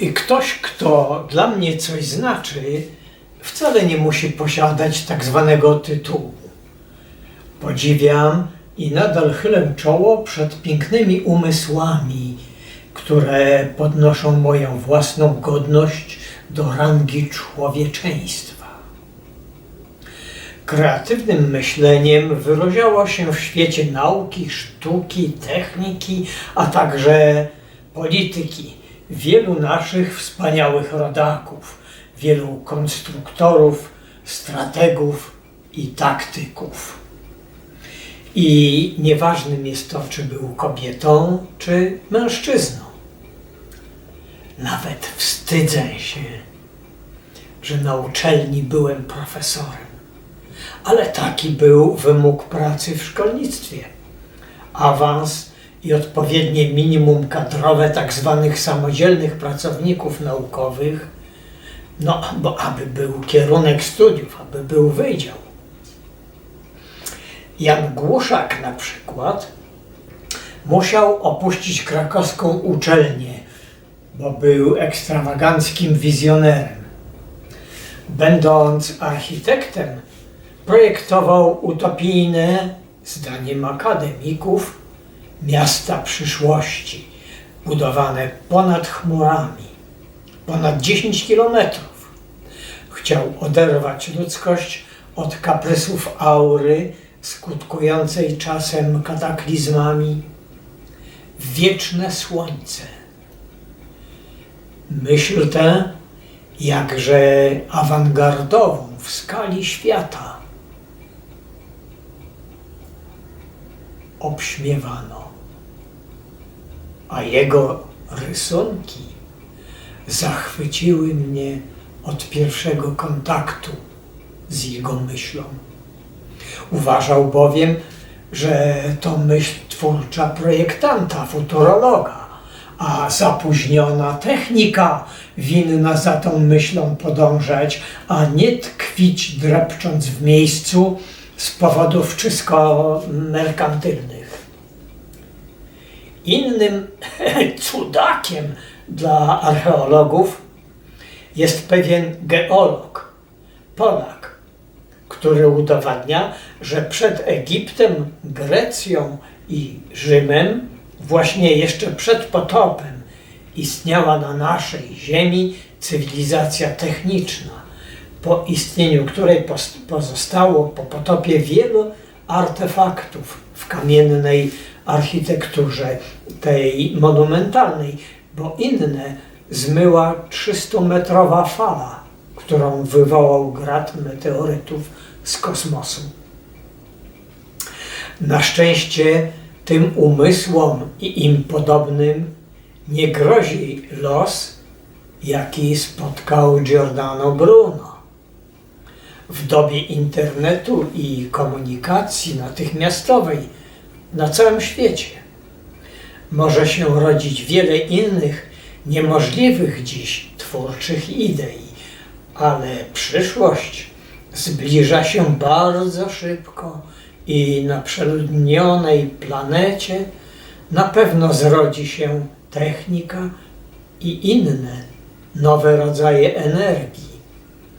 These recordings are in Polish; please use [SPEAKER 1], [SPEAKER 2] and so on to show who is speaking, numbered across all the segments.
[SPEAKER 1] I ktoś, kto dla mnie coś znaczy, wcale nie musi posiadać tak zwanego tytułu. Podziwiam i nadal chylę czoło przed pięknymi umysłami, które podnoszą moją własną godność do rangi człowieczeństwa. Kreatywnym myśleniem wyrodziło się w świecie nauki, sztuki, techniki, a także polityki wielu naszych wspaniałych rodaków, wielu konstruktorów, strategów i taktyków. I nieważnym jest to, czy był kobietą, czy mężczyzną. Nawet wstydzę się, że na uczelni byłem profesorem. Ale taki był wymóg pracy w szkolnictwie. Awans i odpowiednie minimum kadrowe tak zwanych samodzielnych pracowników naukowych, no bo aby był kierunek studiów, aby był wydział. Jan Głuszak na przykład musiał opuścić krakowską uczelnię, bo był ekstrawaganckim wizjonerem. Będąc architektem, projektował utopijne, zdaniem akademików, miasta przyszłości, budowane ponad chmurami, ponad 10 kilometrów. Chciał oderwać ludzkość od kaprysów aury, skutkującej czasem kataklizmami, wieczne słońce. Myśl tę, jakże awangardową w skali świata, obśmiewano, a jego rysunki zachwyciły mnie od pierwszego kontaktu z jego myślą. Uważał bowiem, że to myśl twórcza projektanta, futurologa, a zapóźniona technika winna za tą myślą podążać, a nie tkwić drepcząc w miejscu z powodów czysto merkantylnych. Innym cudakiem dla archeologów jest pewien geolog, Polak, który udowadnia, że przed Egiptem, Grecją i Rzymem, właśnie jeszcze przed potopem, istniała na naszej ziemi cywilizacja techniczna, po istnieniu której pozostało po potopie wielu artefaktów w kamiennej architekturze, tej monumentalnej, bo inne zmyła 300-metrowa fala, którą wywołał grad meteorytów z kosmosu. Na szczęście tym umysłom i im podobnym nie grozi los, jaki spotkał Giordano Bruno. W dobie internetu i komunikacji natychmiastowej na całym świecie może się rodzić wiele innych, niemożliwych dziś twórczych idei, ale przyszłość zbliża się bardzo szybko i na przeludnionej planecie na pewno zrodzi się technika i inne nowe rodzaje energii,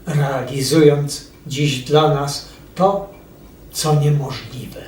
[SPEAKER 1] realizując dziś dla nas to, co niemożliwe.